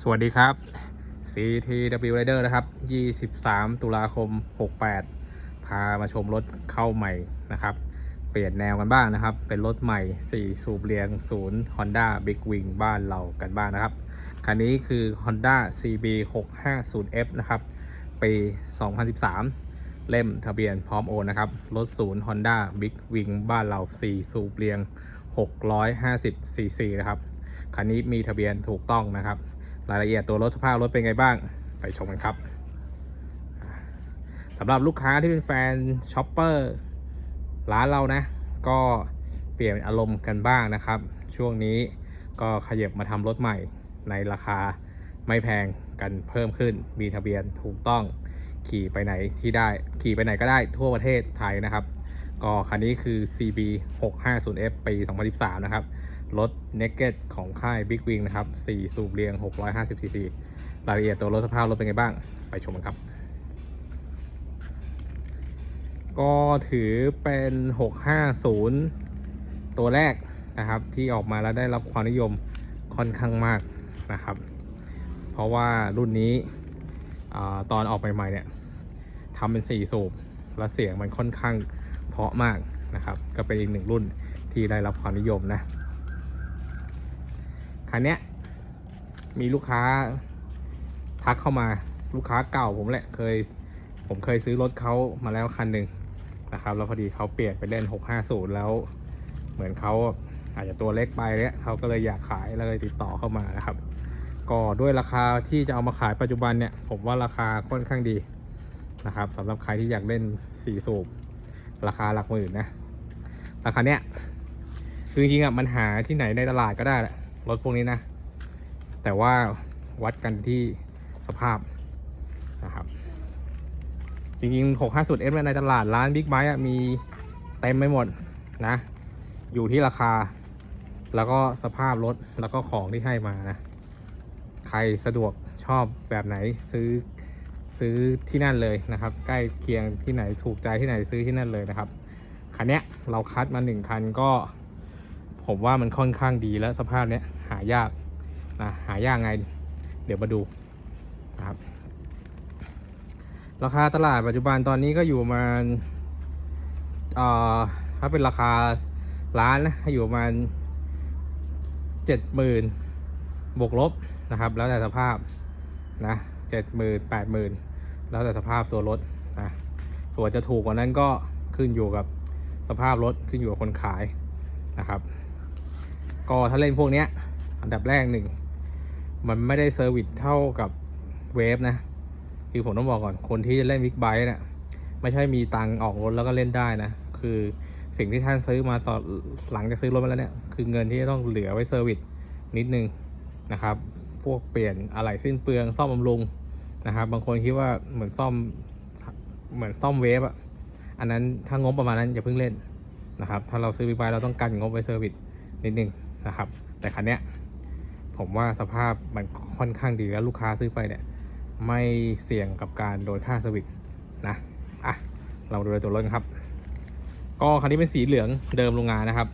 สวัสดีครับ CTW Rider นะครับ 23 ตุลาคม 68 พามาชมรถเข้าใหม่นะครับ เปลี่ยนแนวกันบ้างนะครับ เป็นรถใหม่ 4 สูบเรียง0 Honda Big Wing บ้านเรากันบ้างนะครับ คันนี้คือ Honda CB 650F นะครับ ปี 2013 เล่มทะเบียนพร้อมโอนนะครับ รถศูนย์ Honda Big Wing บ้านเรา 4 สูบเรียง 650 cc นะครับ คันนี้มีทะเบียนถูกต้องนะครับ รายละเอียดตัวรถสภาพรถเป็นไงบ้าง ไปชมกันครับสำหรับลูกค้าที่เป็นแฟนช็อปเปอร์ร้านเรานะ ก็เปลี่ยนอารมณ์กันบ้างนะครับ ช่วงนี้ก็ขยับมาทำรถใหม่ในราคาไม่แพงกันเพิ่มขึ้น มีทะเบียนถูกต้องขี่ไปไหนที่ได้ขี่ไปไหนก็ได้ทั่วประเทศไทยนะครับ ก็คันนี้คือ CB 650F ปี 2013 นะครับ รถ Naked ของค่าย Big Wing นะครับ 4 สูบเรียง 650 cc รายละเอียดตัวรถสภาพรถเป็นไงบ้าง ไปชมกันครับ ก็ถือเป็น 650 ตัวแรกนะครับ ที่ออกมาแล้วได้รับความนิยมค่อนข้างมากนะครับ เพราะว่ารุ่นนี้อตอนออกใหม่ๆเนี่ยทำเป็น 4 สูบ แล้วเสียงมันค่อนข้างเพาะมากนะครับ ก็เป็นอีกหนึ่งรุ่นที่ได้รับความนิยมนะ คันเนี้ยมีลูกค้าทักเข้ามาลูกค้าเก่าผมแหละเคย ผมเคยซื้อรถเขามาแล้วคันหนึ่งนะครับแล้วพอดีเขาเปลี่ยนไปเล่น 650 แล้ว เหมือนเขาอาจจะตัวเล็กไปเนี่ยเขาก็เลยอยากขายแล้วเลยติดต่อเข้ามานะครับ ก็ด้วยราคาที่จะเอามาขายปัจจุบันเนี่ย ผมว่าราคาค่อนข้างดีนะครับสำหรับใครที่อยากเล่น4สูบราคาหลักหมื่นนะราคาเนี้ยคือจริงๆอะมันหาที่ไหนในตลาดก็ได้แหละ รถพวกนี้นะ แต่ว่าวัดกันที่สภาพนะครับ จริงๆ 650 S ในตลาดร้านบิ๊กไบค์มีเต็มไปหมดนะ อยู่ที่ราคา แล้วก็สภาพรถ แล้วก็ของที่ให้มานะ ใครสะดวกชอบแบบไหนซื้อซื้อที่นั่นเลยนะครับ ใกล้เคียงที่ไหนถูกใจที่ไหนซื้อที่นั่นเลยนะครับ คันเนี้ยเราคัดมาหนึ่งคันก็ ผมว่ามันค่อนข้างดีแล้วสภาพเนี้ยหายากนะหายากไง เดี๋ยวมาดูนะครับราคาตลาดปัจจุบันตอนนี้ก็อยู่ประมาณเอ่อถ้าเป็นราคาร้านนะอยู่ประมาณเจ็ดหมื่นบวกลบนะครับ แล้วแต่สภาพนะเจ็ดหมื่นแปดหมื่นแล้วแต่สภาพตัวรถนะส่วนจะถูกกว่านั้นก็ขึ้นอยู่กับสภาพรถขึ้นอยู่กับคนขายนะครับ ก็ถ้าเล่นพวกเนี้ย อันดับแรกหนึ่ง มันไม่ได้เซอร์วิสเท่ากับเวฟนะ คือผมต้องบอกก่อนคนที่จะเล่นบิ๊กไบค์เนี่ยไม่ใช่มีตังออกรถแล้วก็เล่นได้นะ คือสิ่งที่ท่านซื้อมาตอนหลังจากซื้อรถมาแล้วเนี่ย คือเงินที่จะต้องเหลือไว้เซอร์วิสนิดนึงนะครับ พวกเปลี่ยนอะไหล่สิ้นเปลืองซ่อมบำรุงนะครับ บางคนคิดว่าเหมือนซ่อมเหมือนซ่อมเวฟอะอันนั้นถ้างบประมาณนั้นอย่าเพิ่งเล่นนะครับ ถ้าเราซื้อบิ๊กไบค์เราต้องกันงบไว้เซอร์วิสนิดนึง นะครับ แต่คันเนี้ยผมว่าสภาพมันค่อนข้างดีแล้วลูกค้าซื้อไปเนี่ยไม่เสี่ยงกับการโดนค่าสวิตช์นะอะเราดูตัวรถกันครับ ก็คันนี้เป็นสีเหลืองเดิมโรงงานนะครับ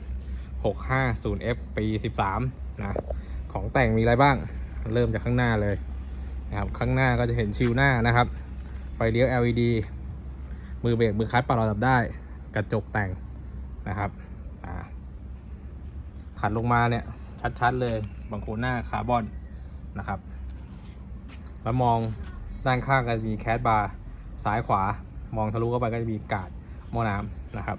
650F ปี 13 นะ ของแต่งมีอะไรบ้าง เริ่มจากข้างหน้าเลยนะครับข้างหน้าก็จะเห็นชิวหน้านะครับ ไฟเลี้ยว LED มือเบรกมือคลัตช์ปรับระดับได้ กระจกแต่งนะครับ ขันลงมาเนี่ยชัดๆเลยบางโคหน้าคาร์บอนนะครับ แล้วมองด้านข้างก็จะมีแคสบาร์ซ้ายขวามองทะลุเข้าไปก็จะมีกาดหม้อน้ำนะครับ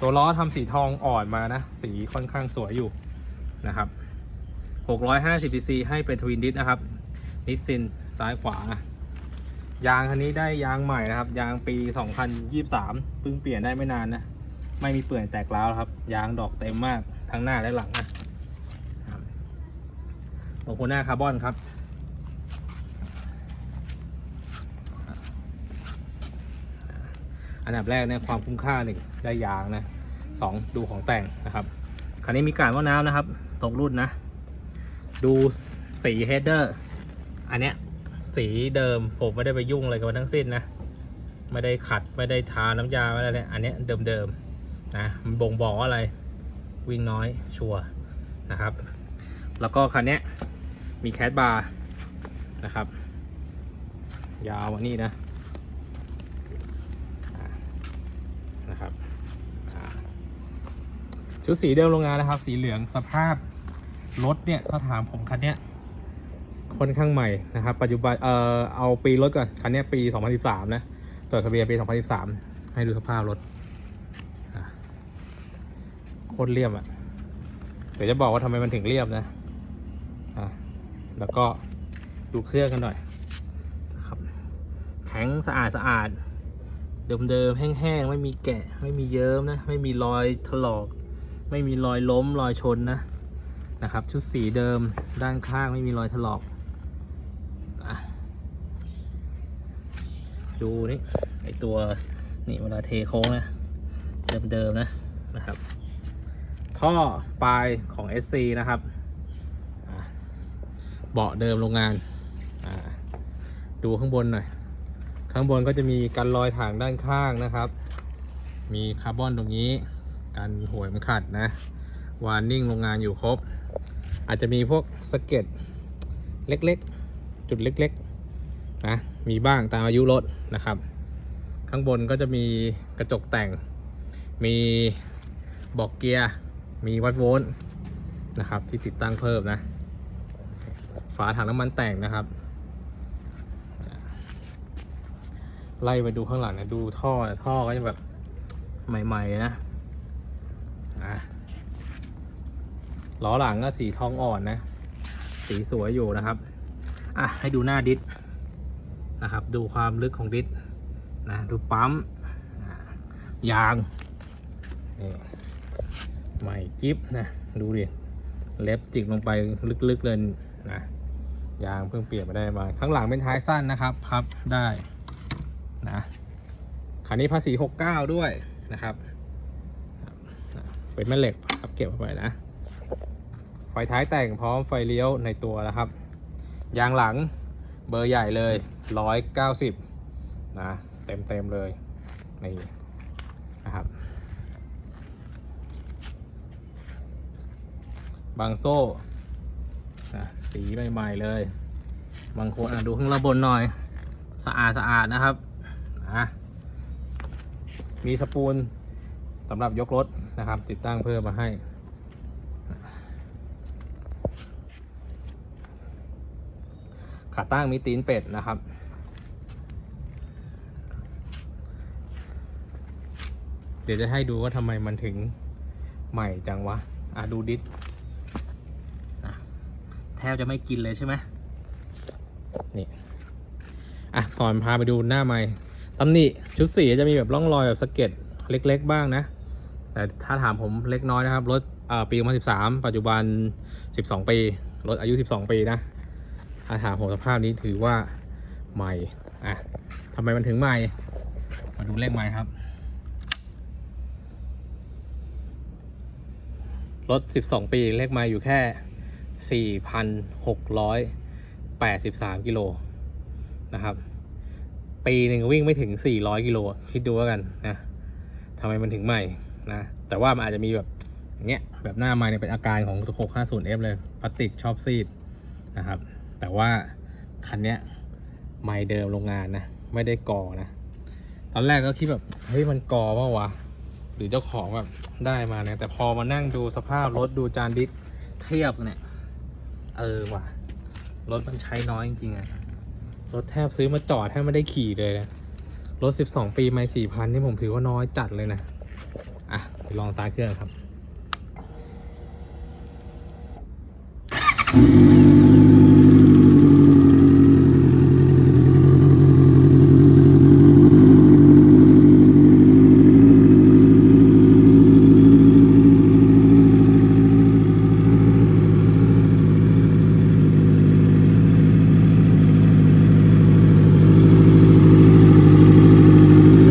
ตัวล้อทำสีทองอ่อนมานะ สีค่อนข้างสวยอยู่นะครับ650 cc ให้เป็นทวินดิสนะครับ นิสซินซ้ายขวา ยางคันนี้ได้ยางใหม่นะครับ ยางปี 2023เพิ่งเปลี่ยนได้ไม่นานนะ ไม่มีเปื่อยแตกร้าวครับ ยางดอกเต็มมากทั้งหน้าและหลังนะครับโลโคหน้าคาร์บอนครับ อันดับแรกเนี่ยความคุ้มค่าหนึ่งได้ยางนะสองดูของแต่งนะครับ คันนี้มีการว่าน้ำนะครับตรงรุ่นนะ ดูสีเฮดเดอร์ อันเนี้ยสีเดิมผมไม่ได้ไปยุ่งอะไรกับมันทั้งสิ้นนะ ไม่ได้ขัดไม่ได้ทาน้ำยาอะไรเลยอันเนี้ยเดิมๆ นะมันบ่งบอกว่าอะไรวิ่งน้อยชัวร์นะครับ แล้วก็คันนี้มีแคสบาร์นะครับ ยาวอันนี้นะนะครับชุดสีเดิมโรงงานนะครับ สีเหลืองสภาพรถเนี่ยถ้าถามผมคันเนี้ยค่อนข้างใหม่นะครับ ปัจจุบันเอ่อเอาปีรถก่อนคันนี้ปี 2013 นะจดทะเบียนปี 2013 ให้ดูสภาพรถ ตรเรียบอะเดี๋ยวจะบอกว่าทำไมมันถึงเรียบนะ อะ แล้วก็ดูเครื่องกันหน่อยครับแข็งสะอาดสะอาด เดิมๆ แห้งๆ ไม่มีแกะ ไม่มีเยิ้มนะ ไม่มีรอยถลอก ไม่มีรอยล้มรอยชนนะ นะครับ ชุดสีเดิมด้านข้างไม่มีรอยถลอกอดูนี่ไอตัวนี่เวลาเทโค้งนะ เดิมๆนะนะครับ ท่อปลายของ SC นะครับเบาะเดิมโรงงาน ดูข้างบนหน่อย ข้างบนก็จะมีกันรอยถางด้านข้างนะครับ มีคาร์บอนตรงนี้กันหัวมันขัดนะ วาร์นิ่งโรงงานอยู่ครบ อาจจะมีพวกสเก็ดเล็กๆ จุดเล็กๆนะ มีบ้างตามอายุรถนะครับ ข้างบนก็จะมีกระจกแต่ง มีบอกเกียร์ มีวัดโวลต์นะครับ ที่ติดตั้งเพิ่มนะ ฝาถังน้ำมันแต่งนะครับ ไล่ไปดูข้างหลังนะดูท่อท่อก็จะแบบใหม่ๆนะอะล้อหลังก็สีทองอ่อนนะ สีสวยอยู่นะครับ อะ ให้ดูหน้าดิสนะครับ ดูความลึกของดิสนะ ดูปั๊มยางนี่ ใหม่จิ๊บนะ ดูดิ เล็บจิกลงไปลึกๆเลยนะ ยางเพิ่งเปลี่ยนมาได้มา ข้างหลังเป็นท้ายสั้นนะครับ พับได้นะคันนี้ภาษี 69 ด้วยนะครับ เป็นแม่เหล็กครับเก็บเอาไว้นะ ไฟท้ายแต่งพร้อมไฟเลี้ยวในตัวนะครับ ยางหลังเบอร์ใหญ่เลย 190 นะ เต็มเต็มๆเลย นี่นะครับ บางโซ่สีใหม่ๆเลย บางคนอะดูข้างระบนหน่อย สะอาดสะอาดนะครับนะมีสปูลสำหรับยกรถนะครับ ติดตั้งเพิ่มมาให้ ขาตั้งมีตีนเป็ดนะครับเดี๋ยวจะให้ดูว่าทำไมมันถึงใหม่จังวะ อะดูดิส บจะไม่กินเลยใช่ไหมนี่อะก่อนพาไปดูหน้าไม้ตำหนิชุดสีจะมีแบบร่องรอยแบบสะเก็ดเล็ก ๆ บ้างนะ แต่ถ้าถามผมเล็กน้อยนะครับรถอ่าปี2013 ปัจจุบัน 12 ปี รถอายุ 12 ปีนะถ้าถามผมสภาพนี้ถือว่าใหม่อะทำไมมันถึงใหม่ มาดูเลขใหม่ครับ รถ 12 ปีเลขไมล์อยู่แค่ 4,683 กิโลนะครับ ปีหนึ่งวิ่งไม่ถึง 400 กิโลคิดดูแล้วกันนะทำไมมันถึงใหม่นะ แต่ว่ามันอาจจะมีแบบอย่างเงี้ยแบบหน้าไม้เนี่ยเป็นอาการของ 650F เลยพลาสติกชอบซีดนะครับ แต่ว่าคันเนี้ยไม้เดิมโรงงานนะ ไม่ได้ก่อนะ ตอนแรกก็คิดแบบเฮ้ยมันก่อป่าวะหรือเจ้าของแบบได้มาเนี่ยแต่พอมานั่งดูสภาพรถดูจานดิสเทียบเนี่ย เออว่ะ รถมันใช้น้อยจริงๆอะรถแทบซื้อมาจอดแทบไม่ได้ขี่เลยนะ รถ 12 ปีไม่4,000 นี่ผมถือว่าน้อยจัดเลยนะ อะลองตาเครื่องครับ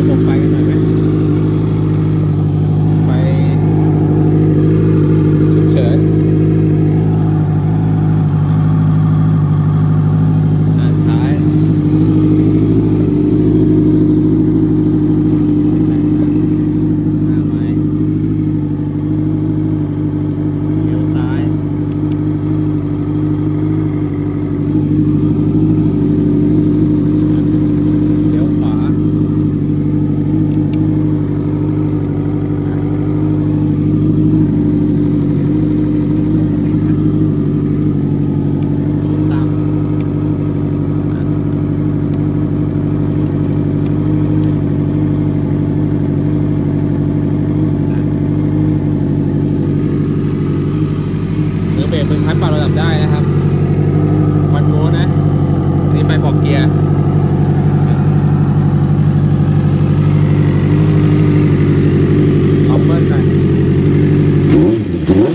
ระบบไฟกันหน่อยไหมไฟ เบรกมือพัดปรับระดับได้นะครับ วันโม้นะอันนี่ไปบอกเกียร์เอาเบิ้ลหน่อยครับ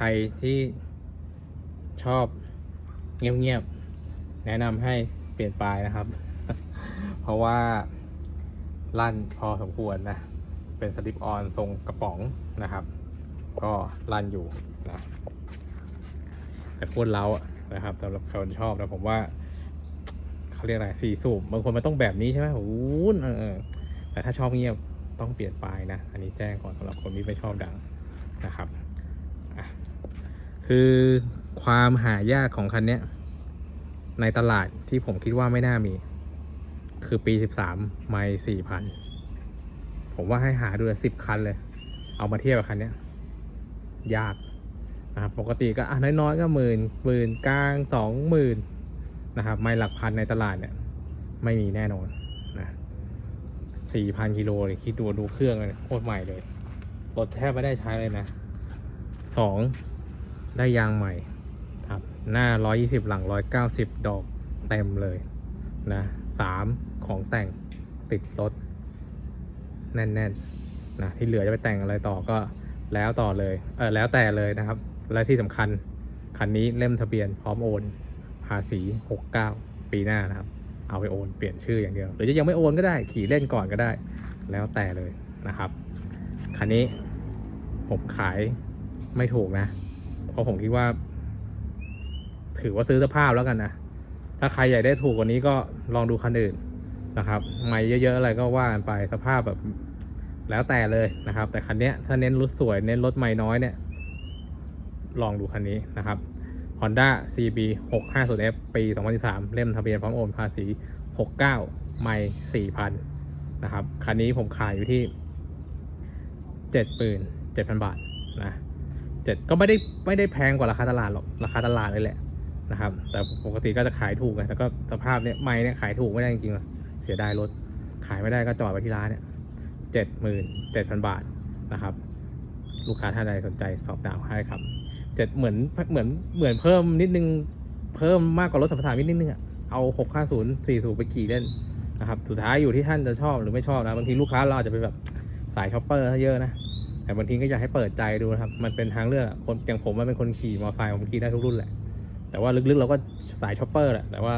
ใครที่ช อบเงียบๆ แนะนำให้เปลี่ยนปลายนะครับ เพราะว่าลั่นพอสมควรนะ เป็นสลิปออนทรงกระป๋องนะครับ ก็ลั่นอยู่นะแต่โคตรเล้าอะนะครับสำหรับคนชอบนะผมว่าเขาเรียกอะไรสี่สูบบางคนมันต้องแบบนี้ใช่ไหมโอ้โหเออเออแต่ถ้าชอบเงียบต้องเปลี่ยนปลายนะ อันนี้แจ้งก่อนสำหรับคนที่ไม่ชอบดังนะครับ คือ ความหายากของคันนี้ในตลาดที่ผมคิดว่าไม่น่ามี คือปี 13 ไม่สี่พันผมว่าให้หาดูละสิบคันเลย เอามาเทียบกับคันนี้ยากนะครับปกติก็อะน้อยๆก็หมื่นหมื่นกลางสองหมื่นนะครับ ไม่หลักพันในตลาดเนี่ย ไม่มีแน่นอนนะสี่พันกิโลเลยคิดดูดูเครื่องเลยโคตรใหม่เลยรถแทบไม่ได้ใช้เลยนะสองได้ยางใหม่ หน้า 120 หลัง 190 ดอกเต็มเลยนะสามของแต่งติดรถแน่นๆนะที่เหลือจะไปแต่งอะไรต่อก็แล้วต่อเลยเออแล้วแต่เลยนะครับ และที่สำคัญคันนี้เล่มทะเบียนพร้อมโอน ภาษี 69 ปีหน้านะครับ เอาไปโอนเปลี่ยนชื่ออย่างเดียว หรือจะยังไม่โอนก็ได้ขี่เล่นก่อนก็ได้ แล้วแต่เลยนะครับคันนี้ผมขายไม่ถูกนะ เพราะผมคิดว่า ถือว่าซื้อสภาพแล้วกันนะ ถ้าใครอยากได้ถูกกว่านี้ก็ลองดูคันอื่นนะครับไม่เยอะๆอะไรก็ว่ากันไปสภาพแบบแล้วแต่เลยนะครับ แต่คันนี้ถ้าเน้นรถสวยเน้นรถไม่น้อยเนี่ย ลองดูคันนี้นะครับ Honda CB 650F ปี 2013 เล่มทะเบียนพร้อมโอนภาษี 69 ไม่4,000 นะครับ คันนี้ผมขายอยู่ที่ 77,000 บาทนะเจ็ดก็ไม่ได้ไม่ได้แพงกว่าราคาตลาดหรอก ราคาตลาดเลยแหละ นะครับ แต่ปกติก็จะขายถูกไงแต่ก็สภาพเนี้ยไม่เนี่ยขายถูกไม่ได้จริงๆอะเสียดายรถ ขายไม่ได้ก็จอดไว้ที่ร้านเนี่ยเจ็ดหมื่นเจ็ดพันบาทนะครับ ลูกค้าท่านใดสนใจสอบถามให้ครับเจ็ดเหมือนเหมือนเหมือนเพิ่มนิดนึงเพิ่มมากกว่ารถสัมปทานนิดนึงอะเอาหกห้าศูนย์สี่ศูนย์ไปขี่เล่นนะครับสุดท้ายอยู่ที่ท่านจะชอบหรือไม่ชอบนะบางทีลูกค้าเราอาจจะเป็นแบบสายช็อปเปอร์เยอะนะแต่บางทีก็อยากให้เปิดใจดูนะครับ มันเป็นทางเลือกอะคนอย่างผมมันเป็นคนขี่มอเตอร์ไซค์ผมขี่ได้ทุกรุ่นแหละ แต่ว่าลึกๆเราก็สายช็อปเปอร์แหละแต่ว่า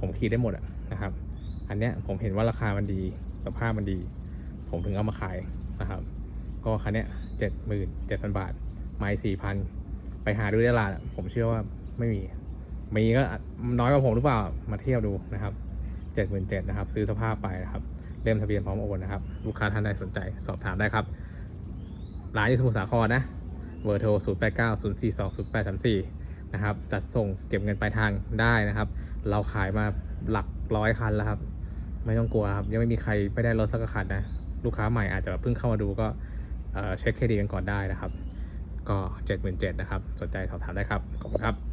ผมขี่ได้หมดอะนะครับ อันเนี้ยผมเห็นว่าราคามันดี สภาพมันดี ผมถึงเอามาขายนะครับ ก็คันเนี้ยเจ็ดหมื่นเจ็ดพันบาท ไม่สี่พันไปหาดูตลาดผมเชื่อว่าไม่มีมีก็น้อยกว่าผมหรือเปล่ามาเทียบดูนะครับเจ็ดหมื่นเจ็ดนะครับ ซื้อสภาพไปนะครับเล่มทะเบียนพร้อมโอนนะครับ ลูกค้าท่านใดสนใจสอบถามได้ครับร้านอยู่สมุทรสาครนะเบอร์โทร 0 8 9 0 4 2 0 8 3 4 นะครับจัดส่งเก็บเงินปลายทางได้นะครับ เราขายมาหลักร้อยคันแล้วครับ ไม่ต้องกลัวครับ ยังไม่มีใครไม่ได้รถสักคันนะ ลูกค้าใหม่อาจจะเพิ่งเข้ามาดูก็เเช็คเครดิตกันก่อนได้นะครับ ก็ 77,000นะครับ สนใจสอบถามได้ครับ ขอบคุณครับ